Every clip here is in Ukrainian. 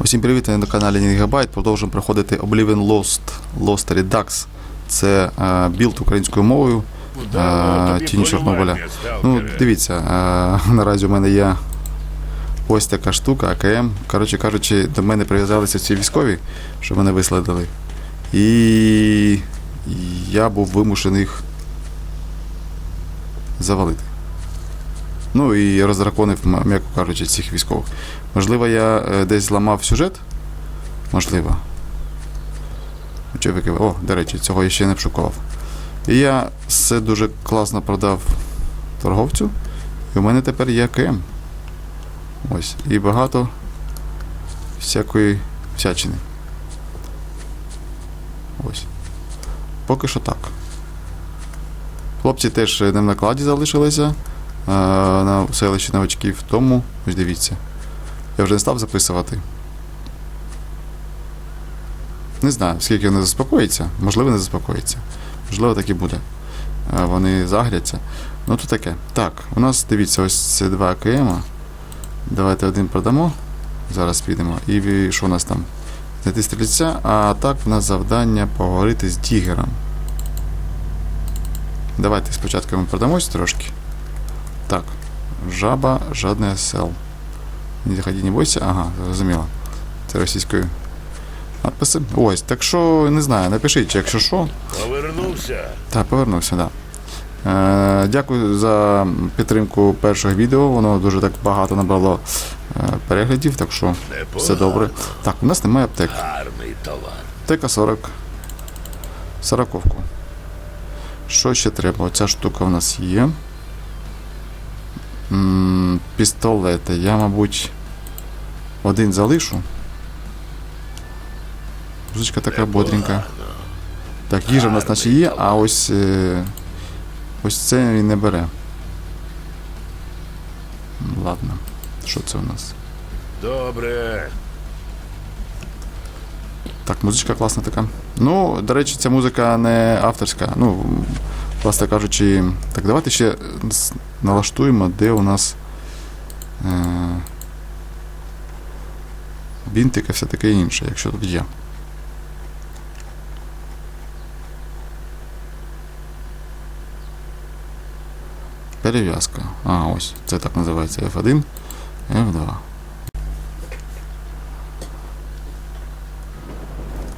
Усім привіт, я на каналі Нігабайт. Продовжуємо проходити Oblivion Lost Lost Redux. Це е, білд українською мовою е, Тіні Чорнобиля. Ну, дивіться, е, наразі у мене є ось така штука, АКМ. Коротше кажучи, до мене прив'язалися ці військові, що мене виследили. І я був вимушений їх завалити. Ну і роздраконив, м'яко кажучи, цих військових. Можливо, я е, десь зламав сюжет? Можливо. О, до речі, цього я ще не обшукував. І я все дуже класно продав торговцю. І у мене тепер є КМ. Ось. І багато всякої всячини. Ось. Поки що так. Хлопці теж не в накладі залишилися е, на селищі новачків, тому ось дивіться. Я вже не став записувати. Не знаю, скільки вони заспокоїться. Можливо, не заспокоїться. Можливо, так і буде. Е, Вони загряться. Ну, то таке. Так, у нас, дивіться, ось це два АКМ. Давайте один продамо. Зараз підемо. І що у нас там? Знайти стрільця, а так в нас завдання поговорити з Дігером. Давайте спочатку ми продамось трошки. Так. Жаба, жадний осел. Не ході, не бойся. Ага, зрозуміло. Це російською. Надписи. Ось, так що, не знаю, напишіть, якщо що. Повернувся. Так, повернувся, так. Да. Е, дякую за підтримку першого відео. Воно дуже так багато набрало е, переглядів, так що все добре. Так, у нас немає аптек. Гарний товар. Аптека 40. Сороковку. Що ще треба? Оця штука в нас є. М, Пістолети. Я, мабуть, один залишу. Музичка така бодренька. Так, їжа в нас наче є, а ось. е, Ось це він не бере. Ладно. Що це у нас? Добре. Так, музичка класна така. Ну, до речі, ця музика не авторська. Ну, власне кажучи, так давайте ще налаштуємо, де у нас е, і все таке інше, якщо тут є. Перев'язка. А, ось, це так називається F1, F2.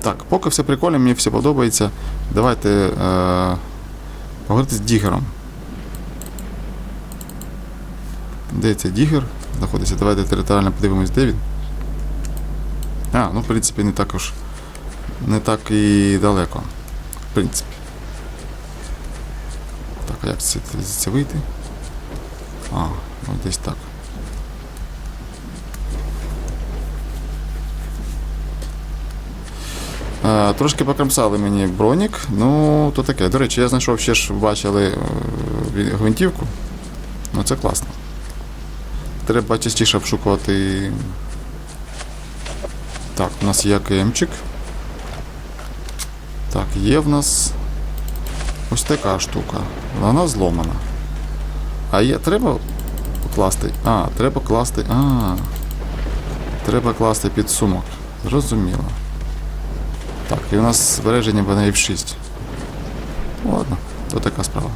Так, поки все прикольно, мені все подобається. Давайте е, поговорити з Дігером. Де цей Дігер знаходиться? Давайте територіально подивимось, де він. А, ну в принципі не також не так і далеко. В принципі. Так, а як це, це вийти? А, ну десь так. Е, Трошки покромсали мені бронік, ну то таке. До речі, я знайшов ще ж бачили е, гвинтівку. Ну це класно. Треба частіше обшукувати. Так, у нас є АКМчик. Так, є в нас ось така штука. Вона зломана. А є, треба класти. А, треба класти. А. Треба класти під сумок. Зрозуміло. Так, і у нас збереження буде F6. Ну, ладно, то така справа.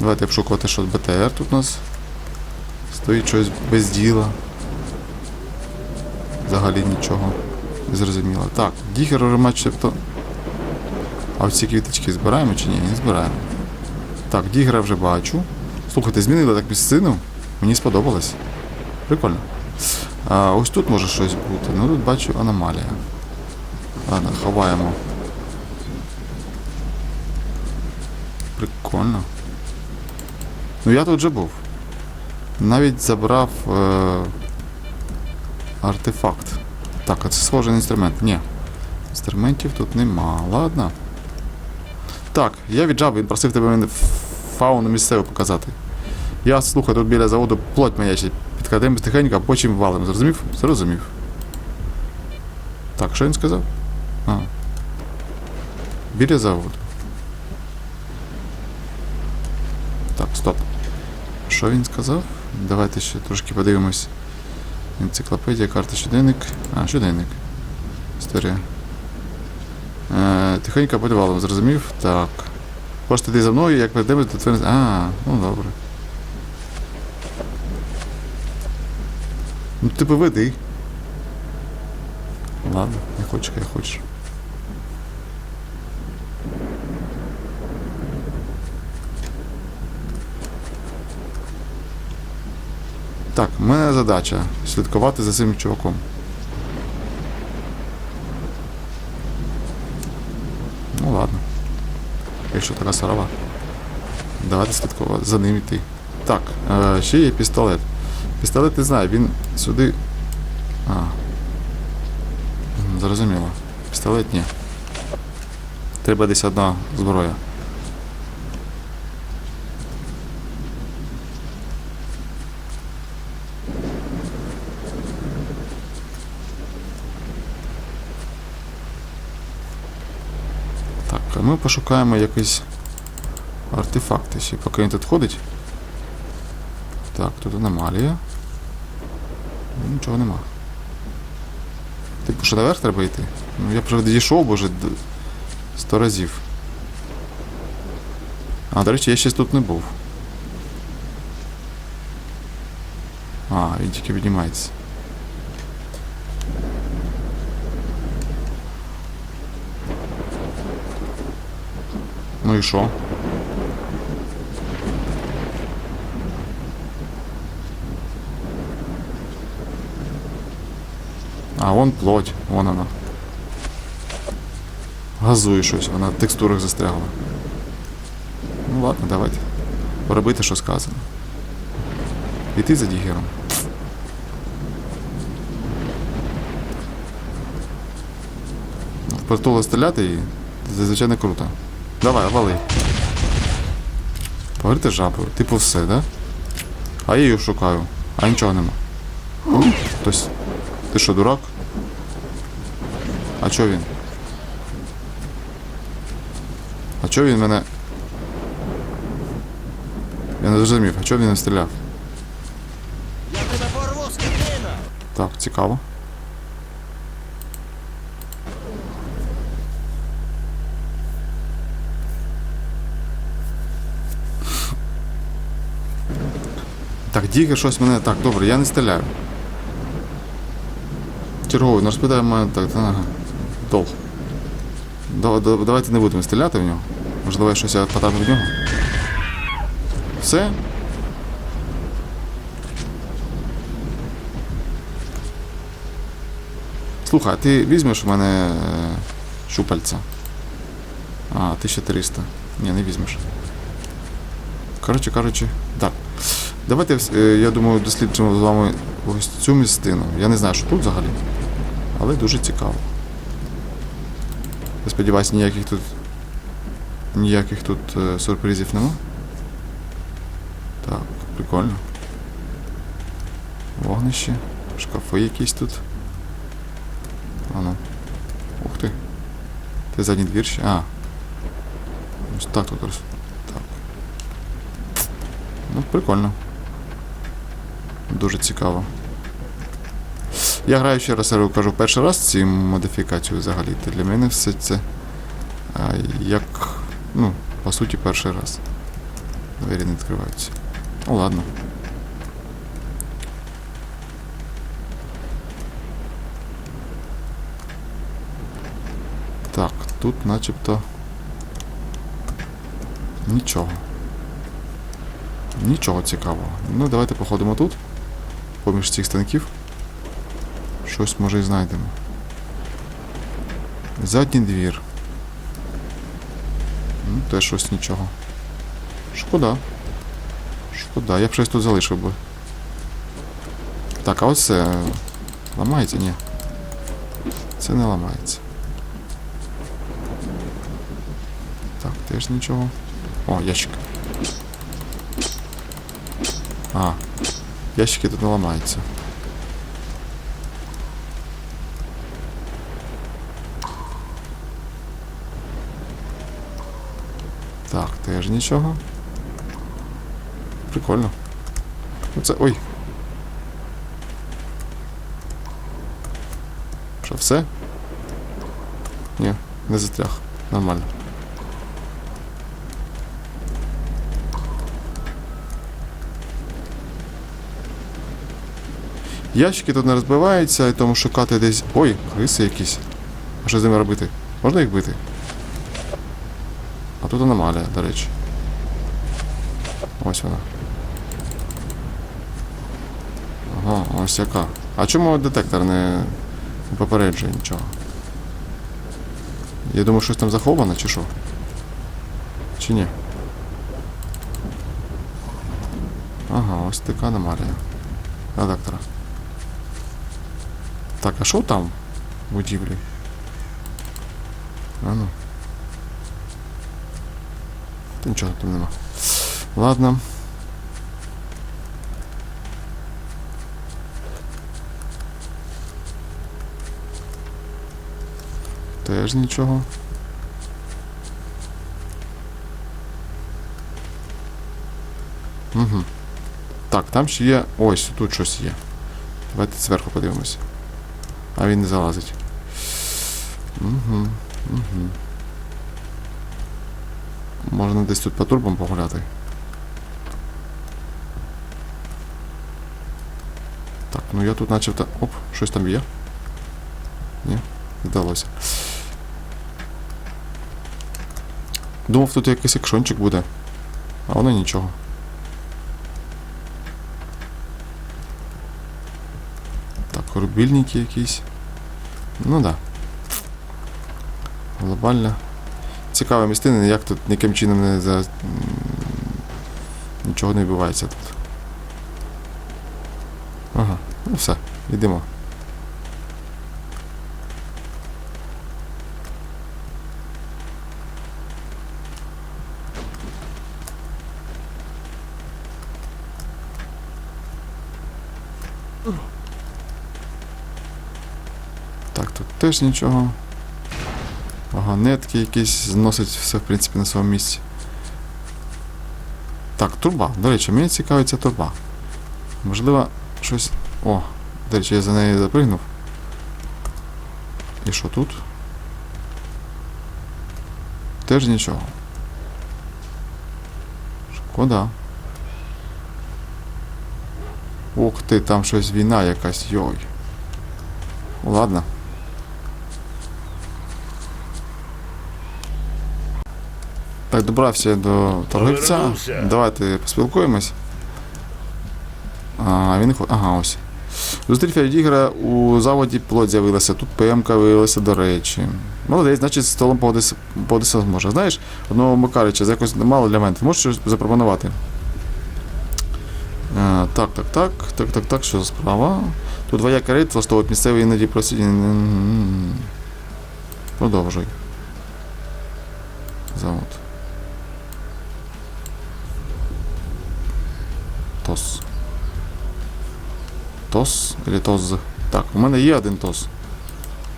Давайте обшукувати, що БТР тут у нас. Стоїть щось без діла. Взагалі нічого. Не зрозуміло. Так, дігер уже начебто. А оці квіточки збираємо чи ні? Не збираємо. Так, дігера вже бачу. Слухайте, змінили так місцину. Мені сподобалось. Прикольно. А, ось тут може щось бути. Ну тут бачу аномалія. Ладно, ховаємо. Прикольно. Ну я тут вже був. Навіть забрав е- артефакт. Так, а це схожий на інструмент. Ні. Інструментів тут нема. Ладно. Так, я від жаби, він просив тебе фауну місцеву показати. Я слухай, тут біля заводу плоть маячить. Підкладемо тихенько, а потім валимо. Зрозумів? Зрозумів. Так, що він сказав? А. Біля заводу. Так, стоп. Що він сказав? Давайте ще трошки подивимось Енциклопедія, карта щоденник. А, щоденник. Історія. Е, тихенько подивало, зрозумів? Так. Хочете йти за мною, як прийдемо до твоєї... А, ну добре. Ну типу веди. Ладно, не хочеш, як хочеш. Так, в мене задача слідкувати за цим чуваком. Ну ладно. Якщо така сарава. Давайте слідкувати за ним йти. Так, е, ще є пістолет. Пістолет не знаю, він сюди. А. Зрозуміло. Пістолет ні. Треба десь одна зброя. Так, а ми пошукаємо якийсь артефакти ще, поки він тут ходить. Так, тут аномалія. Нічого нема. Типу, що наверх треба йти? Ну я вже дійшов, бо вже сто разів. А, до речі, я ще тут не був. А, він тільки піднімається. Ну і що? А, вон плоть, вон она. Газує щось, вона в текстурах застрягла. Ну ладно, давайте. Поробити, що сказано. Іти за дігером. В притулу стріляти і це, звичайно круто. Давай, вали. Поговорити з жабою. Типу все, да? А я її шукаю. А нічого нема. Хтось. Ти що, дурак? А чо він? А чо він мене. Я не зрозумів, а чо він не стріляв? Я тебе порву, скотина! Так, цікаво. Так, Дігер щось мене. Так, добре, я не стріляю. Черговий, ну розпитає мене. Так, ага. Дол. Да- да- Давайте не будемо стріляти в нього. Можливо, я щось я потрапив в нього. Все? Слухай, а ти візьмеш у мене е, щупальця? А, 1300. Ні, не візьмеш. Коротше, коротше, так. Давайте, е, я думаю, досліджимо з вами ось цю містину. Я не знаю, що тут взагалі. Але дуже цікаво. Я сподіваюся, ніяких тут. Ніяких тут е, сюрпризів нема. Так, прикольно. Вогнище. Шкафи якісь тут. А ну. Ух ти. Ти задній двір ще. А. Ось так тут роз. Так. Ну, прикольно. Дуже цікаво. Я граю ще раз я кажу перший раз цю модифікацію взагалі. Для мене все це а, як. Ну, по суті, перший раз. Двері не відкриваються. Ну ладно. Так, тут начебто. Нічого. Нічого цікавого. Ну, давайте походимо тут. Поміж цих станків. Щось може і знайдемо. Задній двір. Ну, теж щось нічого. Шкода. Шкода, я б щось тут залишив би. Так, а ось. Ламається? Ні. Це не ламається. Так, теж нічого. О, ящик. А. Ящики тут не ламаються. Так, теж нічого. Прикольно. Оце. Ой. Що, все? Ні, не застряг. Нормально. Ящики тут не розбиваються, і тому шукати десь. Ой, криси якісь. А що з ними робити? Можна їх бити? А тут аномалія, до речі. Ось вона. Ага, ось яка. А чому детектор не, попереджує нічого? Я думаю, щось там заховано, чи що? Чи ні? Ага, ось така аномалія. Редактора. Так, а що там в будівлі? А ну. Та нічого там нема. Ладно. Теж нічого. Угу. Так, там ще є. Ось, тут щось є. Давайте зверху подивимося. А він не залазить. Угу. Угу. Можна десь тут по турбам погуляти. Так, ну я тут начебто. Оп, щось там є. Ні, вдалося. Думав, тут якийсь екшончик буде. А воно нічого. Так, рубільники якісь. Ну да. Глобальна. Цікава містина, як тут ніяким чином не за. Нічого не відбувається тут. Ага, ну все, йдемо. Так, тут теж нічого. Вагонетки якісь зносить все, в принципі, на своєму місці. Так, турба. До речі, мені цікавить ця турба. Можливо, щось. О, до речі, я за нею запригнув. І що тут? Теж нічого. Шкода. Ух ти, там щось війна якась, йой. Ладно. Так, добрався до. Повернувся. Давайте поспілкуємось. А, він Ага, ось. Зустрів Фердігра у заводі плоть з'явилася. Тут ПМК виявилася до речі. Молодець, значить, з столом погодитися зможе. Знаєш, одного Макарича за якось мало для мене. Ти можеш щось запропонувати? А, так, так, так, так, так, так, що за справа? Тут двоя карет влаштовують місцеві іноді просить. Продовжуй. Завод. ТОС. ТОС или ТОЗ? Так, у мене є один ТОС.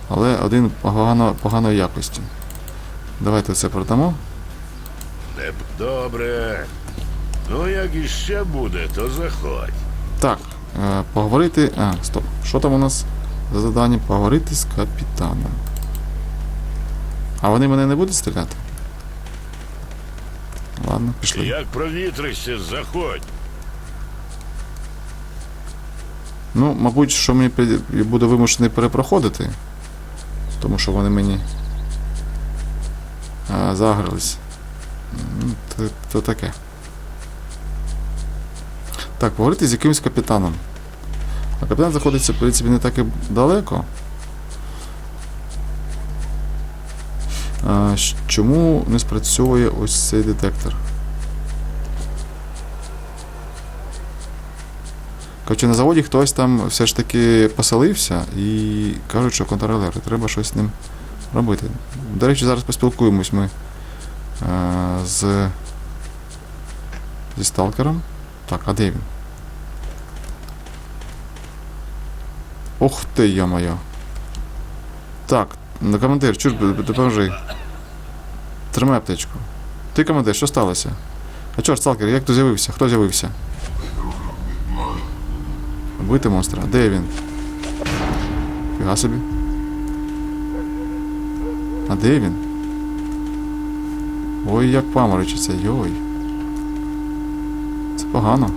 Але один погано, поганої якості. Давайте це продамо. Добре. Ну, як іще буде, то заходь. Так, е, поговорити. А, стоп. Що там у нас за завдання? Поговорити з капітаном. А вони мене не будуть стріляти? Ладно, пішли. Як провітришся, заходь. Ну, мабуть, що мені буду вимушений перепроходити. Тому що вони мені а, загрались. М, То, то таке. Так, поговорити з якимось капітаном. А капітан знаходиться, в принципі, не так і далеко. А, чому не спрацьовує ось цей детектор? Коротше, на заводі хтось там все ж таки поселився і кажуть, що контролери, треба щось з ним робити. До речі, зараз поспілкуємось ми е, з зі сталкером. Так, а де він? Ух ти, йо-моє. Так, ну командир, чур, допоможи. Тримай аптечку. Ти командир, що сталося? А чорт, сталкер, як ти з'явився? Хто з'явився? Вбити монстра. Де він? Фіга собі. А де він? Ой, як паморочиться, йой. Це погано.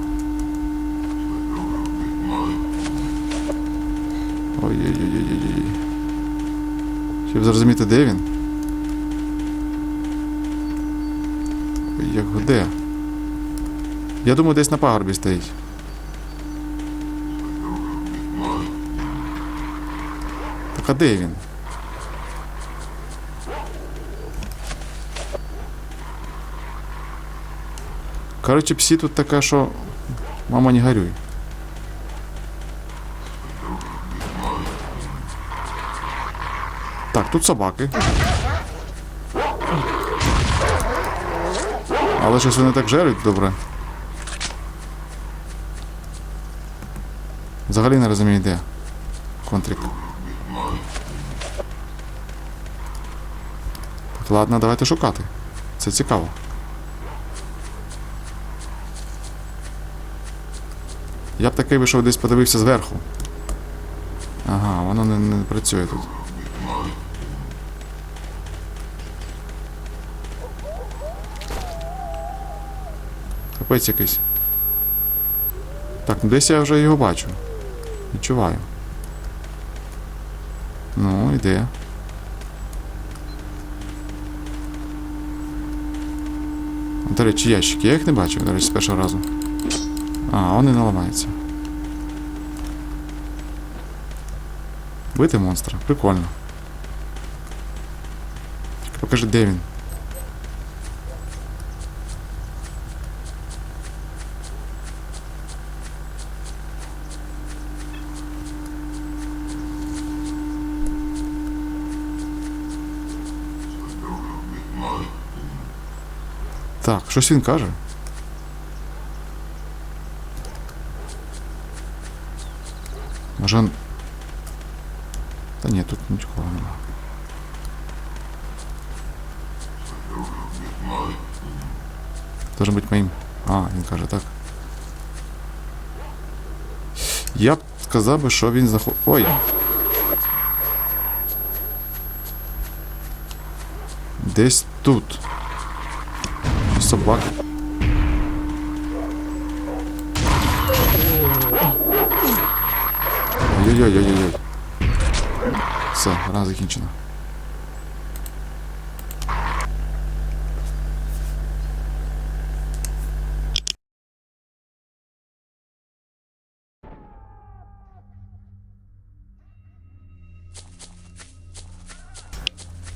Ой-ой-ой-ой-ой. Щоб зрозуміти, де він. Як гуде. Я думаю, десь на пагорбі стоїть. А де він? Коротше, псі тут така, що. Мама, не горюй. Так, тут собаки. Але щось вони так жеруть добре. Взагалі не розумію, де. Контрик. Ладно, давайте шукати. Це цікаво. Я б такий вийшов десь подивився зверху. Ага, воно не, не працює тут. Капець якийсь. Так, ну десь я вже його бачу. Відчуваю. Ну, іде. До речі, ящики, я їх не бачив, до речі, з першого разу. А, вони не ламаються. Бити монстра. Прикольно. Покажи, де він. Так, щось він каже. Може. Та ні, тут нічого нема. Должен бути моїм. А, він каже так. Я б сказав би, що він заход... Ой! Десь тут. Собаки. Ой-ой-ой-ой-ой. Все, рана закінчена.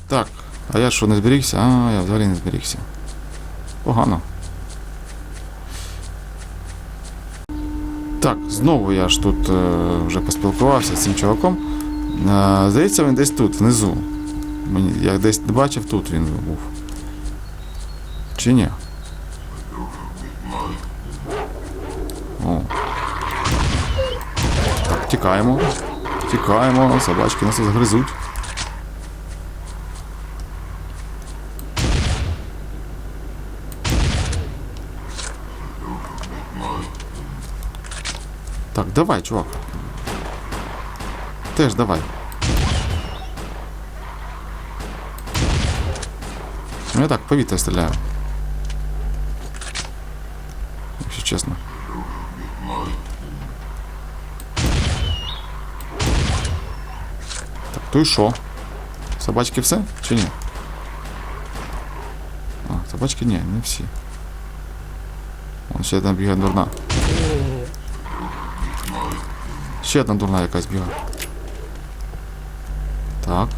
Так, а я що не зберігся? А, я взагалі не зберігся. Погано. Так, знову я ж тут е, вже поспілкувався з цим чуваком. Е, здається, він десь тут, внизу. Мені, я десь бачив, тут він був. Чи ні? О. Так, тікаємо. Тікаємо, собачки нас згризуть. Так, давай, чувак. Теж давай. Ну я так, повітря стріляю. Якщо чесно. Так, то і що? Собачки все? Чи ні? А, собачки ні, не всі. Вон ще одна бігає дурна. Ще одна дурна якась біга. Так.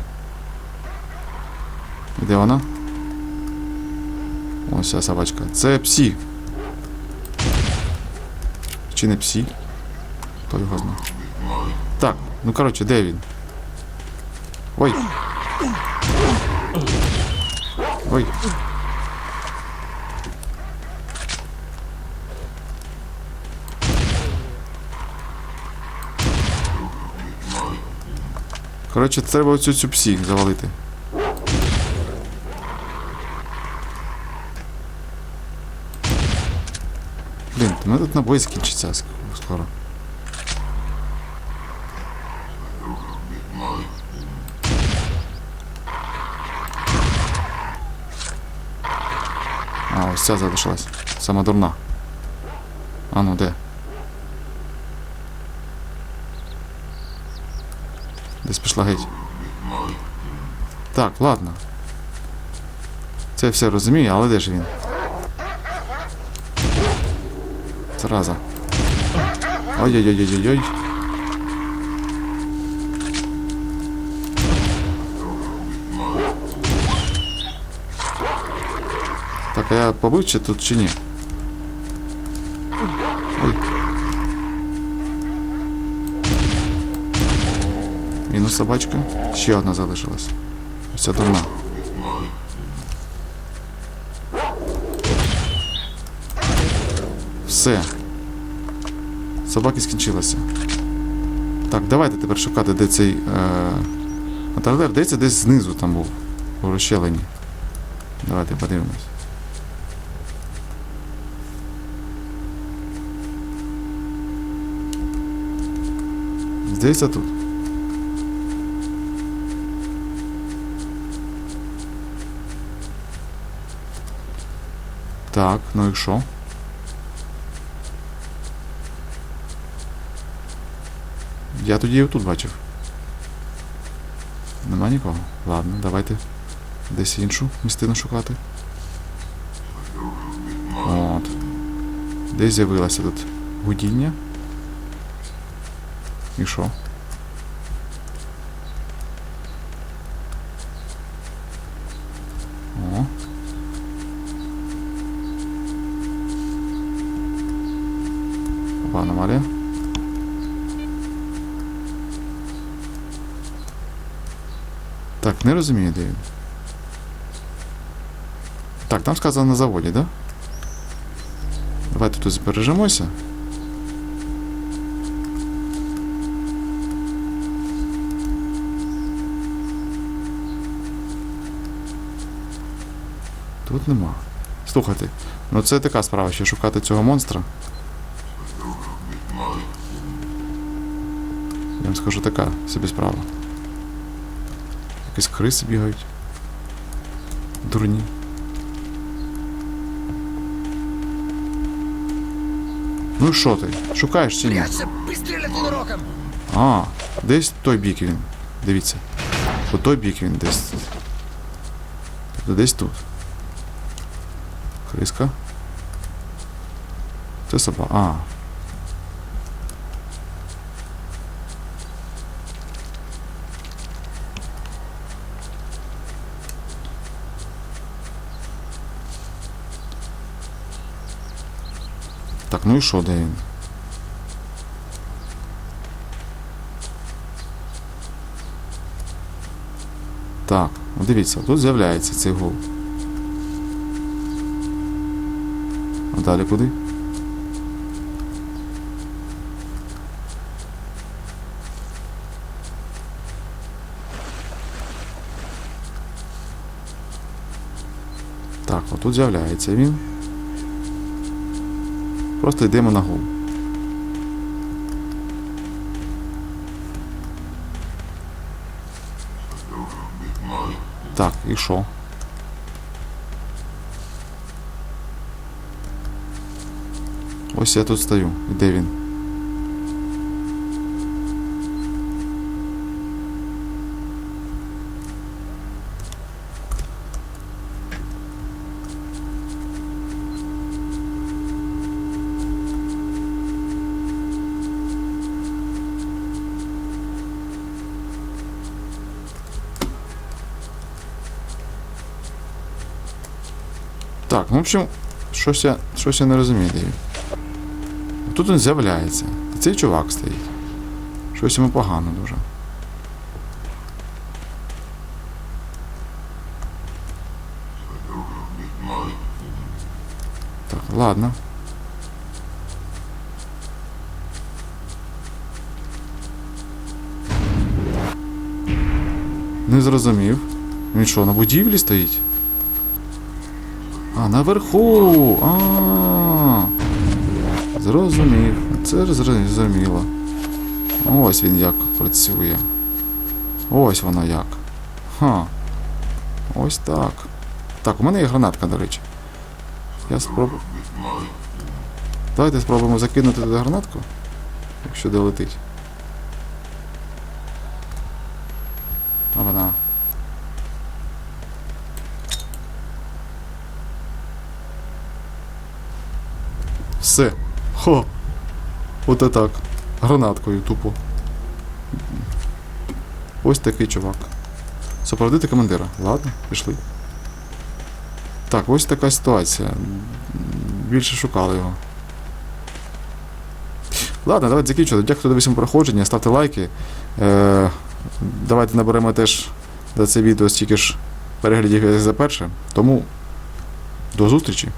І Де вона? Ось ця собачка. Це псі. Чи не псі? Хто його знає? Так, ну коротше, де він? Ой. Ой. Коротше, треба оцю цю псіх завалити. Блін, у мене тут набої скінчиться скоро. А, ось ця залишилась. Сама дурна. А ну де? Десь пішла геть. Так, ладно. Це все розумію, але де ж він? Зараза. Ой-ой-ой-ой-ой. Так, а я побив чи тут чи ні? Мінус собачка. Ще одна залишилась. Ця дурна. Все. Собаки скінчилися. Так, давайте тепер шукати, де цей. Е... Атардер, де десь знизу там був. У розщелині. Давайте подивимось. Здається тут. Так, ну і що? Я тоді його тут бачив. Нема нікого? Ладно, давайте десь іншу містину шукати. От. Десь з'явилося тут гудіння. І що? О. Опа, аномалія. Так, не розумію, де. Так, там сказано на заводі, да? Давайте тут збережемося. Тут нема. Слухайте, ну це така справа, ще шукати цього монстра. Скажу така собі справа. Якісь криси бігають. Дурні. Ну і що ти? Шукаєш чи ні? А, десь той бік він. Дивіться. По той бік він десь. Тобто десь тут. Криска. Це соба. А. ну і що, де він? Так, дивіться, тут з'являється цей гул. А далі куди? Так, отут з'являється він. Просто йдемо на гол. Так, і що? Ось я тут стою. І де він? Так, ну, в общем, щось я, щось я не розумію. Тут він з'являється. Цей чувак стоїть. Щось йому погано дуже. Так, ладно. Не зрозумів. Він що, на будівлі стоїть? А, наверху. А. Зрозумів. Це зрозуміло. Ось він як працює. Ось воно як. Ха. Ось так. Так, у мене є гранатка, до речі. Я спробую. Давайте спробуємо закинути туди гранатку, якщо долетить. А вона. Все. Хо. Оте так. Гранаткою тупо. Ось такий чувак. Супроводити командира. Ладно, пішли. Так, ось така ситуація. Більше шукали його. Ладно, давайте закінчувати. Дякую за дивився проходження, ставте лайки. Е, давайте наберемо теж за це відео стільки ж переглядів за перше. Тому до зустрічі!